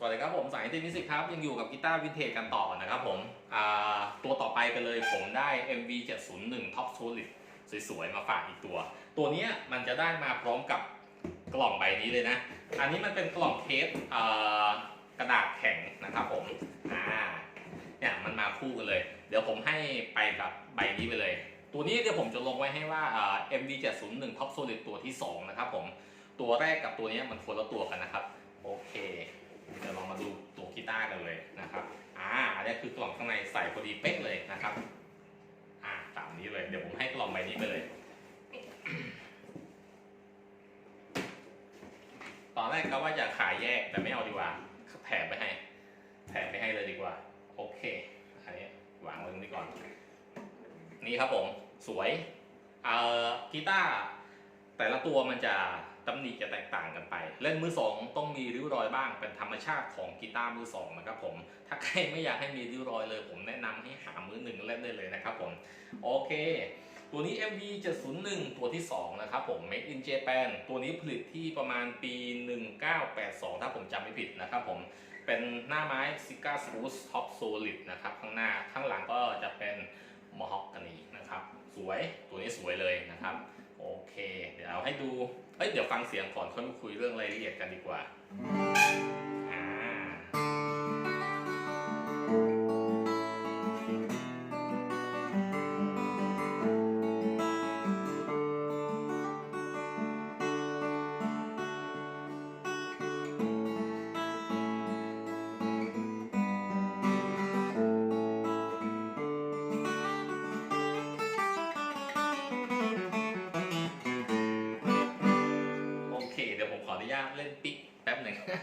สวัสดีครับผมสายติมิสิกครับ ยังอยู่กับกีตาร์วินเทจกันต่อนะครับผมตัวต่อไปกันเลยผมได้ MV 701 Top Solid สวยๆ มาฝากอีกตัว ตัวนี้มันจะได้มาพร้อมกับกล่องใบนี้เลยนะ อันนี้มันเป็นกล่องเคสอ่ากระดาษแข็งนะครับผมอ่าเนี่ยมันมาคู่กันเลย เดี๋ยวผมให้ไปกับใบนี้ไปเลย ตัวนี้เดี๋ยวผมจะลงไว้ให้ว่า MV 701 Top Solid ตัวที่ 2 นะครับผมตัวแรกกับตัวนี้มันคนละตัวกันนะครับ โอเค ลองมาดูตัวกีตาร์กันเลยนะครับ อ่าอันนี้คือกล่องข้างในใส่พอดีเป๊ะเลยนะครับ อ่าตามนี้เลย เดี๋ยวผมให้กล่องใบนี้ไปเลย ตอนแรกก็ว่าจะขายแยกแต่ไม่เอาดีกว่า แถมไปให้ แถมไปให้เลยดีกว่า โอเค อันนี้วางไว้ตรงนี้ก่อน นี่ครับผม สวย เอ่อกีตาร์แต่ละตัวมันจะ ตำหนิจะแตกต่างกันไป เล่นมือสองต้องมีริ้วรอยบ้างเป็นธรรมชาติของกีตาร์มือสองนะครับผมถ้าใครไม่อยากให้มีริ้วรอยเลย ผมแนะนำให้หามือหนึ่งเล่นได้เลยนะครับผมโอเค ตัวนี้ MV 701 ตัวที่ 2 นะครับผม Made in Japan ตัวนี้ผลิตที่ประมาณปี 1982 ถ้าผมจำไม่ผิดนะครับผมเป็นหน้าไม้ s i g a Spruce Top Solid นะครับข้างหน้าข้างหลังก็จะเป็น Mahogany นะครับ สวยตัวนี้สวยเลยนะครับ โอเค เดี๋ยวเอาให้ดู เอ้ยเดี๋ยวฟังเสียงก่อนค่อยมาคุยเรื่องรายละเอียดกันดีกว่า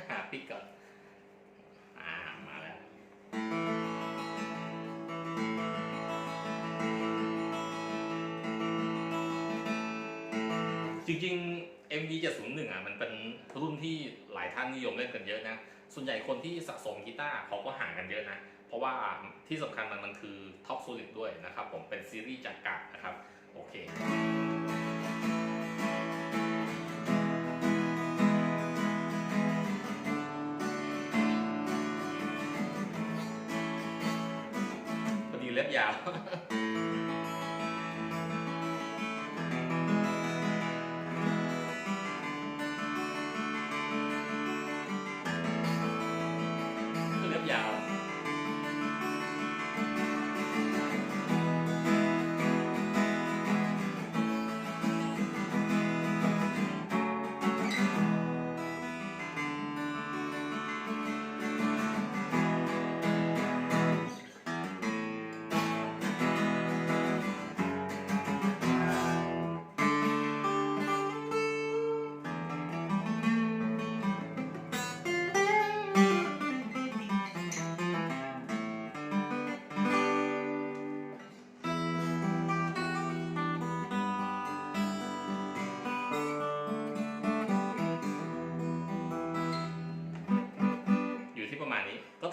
หาปิกก่อนอ่ามาแล้วจริงๆ MV 701อะมันเป็นรุ่นที่หลายท่านนิยมเล่นกันเยอะนะ ส่วนใหญ่คนที่สะสมกีตาร์เขาก็ห่างกันเยอะนะ เพราะว่าที่สำคัญมันมันคือท็อป Solid ด้วยนะครับ ผมเป็นซีรีส์จากกะนะครับ โอเค พอ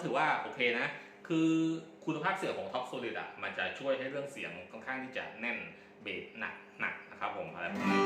ถือว่าโอเคนะ คือคุณภาพเสียงของท็อปโซลิดอะมันจะช่วยให้เรื่องเสียงค่อนข้างที่จะแน่นเบสหนักหนักนะครับผมอะไรประมาณนี้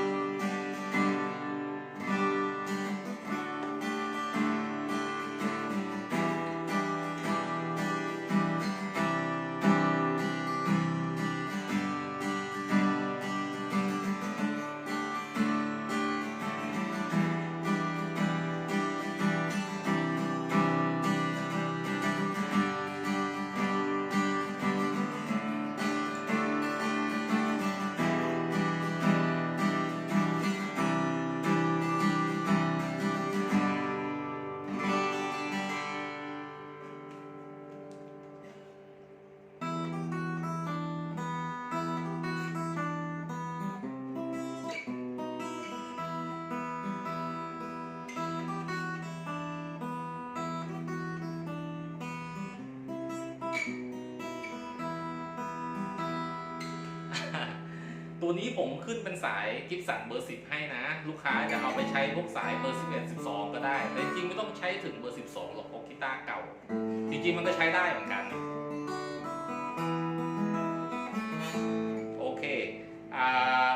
ตัวนี้ผมขึ้นเป็นสายกิฟสันเบอร์ 10 ให้นะ ลูกค้าจะเอาไปใช้พวกสายเบอร์ 11 12 ก็ได้ แต่จริงๆไม่ต้องใช้ถึงเบอร์ 12 หรอกพวกกีตาร์เก่า จริงๆมันก็ใช้ได้เหมือนกัน โอเคอ่า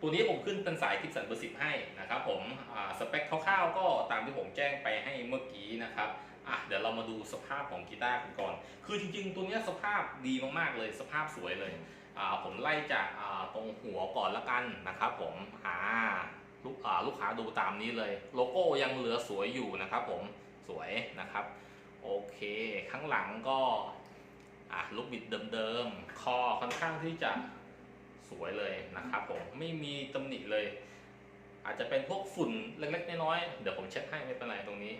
ตัวนี้ผมขึ้นเป็นสายกิฟสันเบอร์สิบให้นะครับผมอ่าสเปคคร่าวๆก็ตามที่ผมแจ้งไปให้เมื่อกี้นะครับอะเดี๋ยวเรามาดูสภาพของกีตาร์กันก่อน คือจริงๆ ตัวเนี้ยสภาพดีมากๆเลย สภาพสวยเลยอ่า ผมไล่จากตรงหัวก่อนละกันนะครับผมอ่าลูกลูกค้าดูตามนี้เลย โลโก้ยังเหลือสวยอยู่นะครับผมสวยนะครับ โอเคข้างหลังก็ลูกบิดเดิมๆคอค่อนข้างที่จะสวยเลยนะครับผมไม่มีตำหนิเลย อาจจะเป็นพวกฝุ่นเล็กๆน้อยๆเดี๋ยวผมเช็ดให้ไม่เป็นไรตรงนี้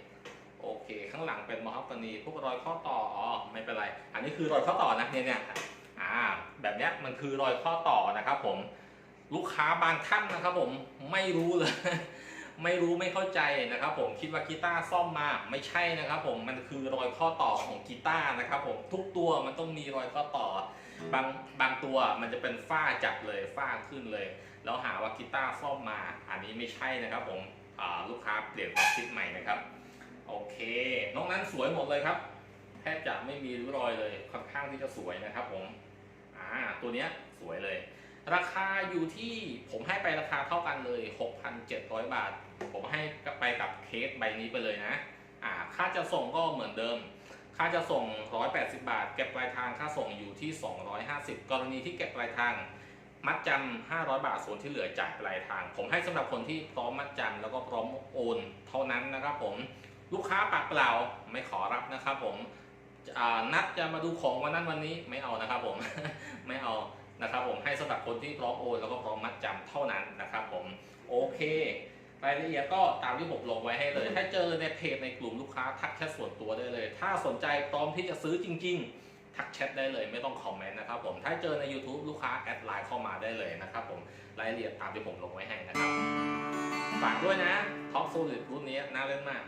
โอเค ข้างหลังเป็นมอฮับกานีพวกรอยข้อต่ออ๋อไม่เป็นไร อันนี้คือรอยข้อต่อนะเนี่ยเนี่ย อ่าแบบนี้มันคือรอยข้อต่อนะครับผมลูกค้าบางท่านนะครับผมไม่รู้เลย ไม่รู้ไม่เข้าใจนะครับผมคิดว่ากีตาร์ซ่อมมาไม่ใช่นะครับผมมันคือรอยข้อต่อของกีตาร์นะครับผมทุกตัวมันต้องมีรอยข้อต่อบางบางตัวมันจะเป็นฝ้าจับเลยฝ้าขึ้นเลย แล้วหาว่ากีตาร์ซ่อมมา อันนี้ไม่ใช่นะครับผมลูกค้าเปลี่ยนความคิดใหม่นะครับโอเคนอกนั้นสวยหมดเลยครับแทบจะไม่มีริ้วรอยเลยค่อนข้างที่จะสวยนะครับผม อ่าตัวเนี้ยสวยเลย ราคาอยู่ที่ผมให้ไปราคาเท่ากันเลย 6,700 บาท ผมให้ไปกับเคสใบนี้ไปเลยนะอ่าค่าจะส่งก็เหมือนเดิม ค่าจะส่ง 180 บาท เก็บปลายทางค่าส่งอยู่ที่ 250 กรณีที่เก็บปลายทางมัดจำ500 บาทส่วนที่เหลือจ่ายปลายทาง ผมให้สำหรับคนที่พร้อมมัดจำแล้วก็พร้อมโอน เท่านั้นนะครับผมลูกค้าปากเปล่าไม่ขอรับนะครับผม นัดจะมาดูของวันนั้นวันนี้ไม่เอานะครับผมไม่เอานะครับผมให้สำหรับคนที่พร้อมโอนแล้วก็พร้อมมัดจำเท่านั้นนะครับผมโอเครายละเอียดก็ตามที่ผมลงไว้ให้เลย ถ้าเจอในเพจในกลุ่มลูกค้าทักแชทส่วนตัวได้เลย ถ้าสนใจพร้อมที่จะซื้อจริง ๆ ทักแชทได้เลยไม่ต้องคอมเมนต์นะครับผม ถ้าเจอใน YouTube ลูกค้าแอดไลน์เข้ามาได้เลยนะครับผม รายละเอียดตามที่ผมลงไว้ให้นะครับ ฝากด้วยนะท็อปโซลิดรุ่นนี้น่าเล่นมาก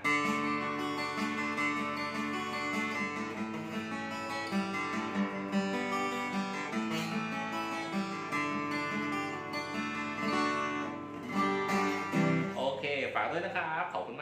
ด้วยนะครับ ขอบคุณมาก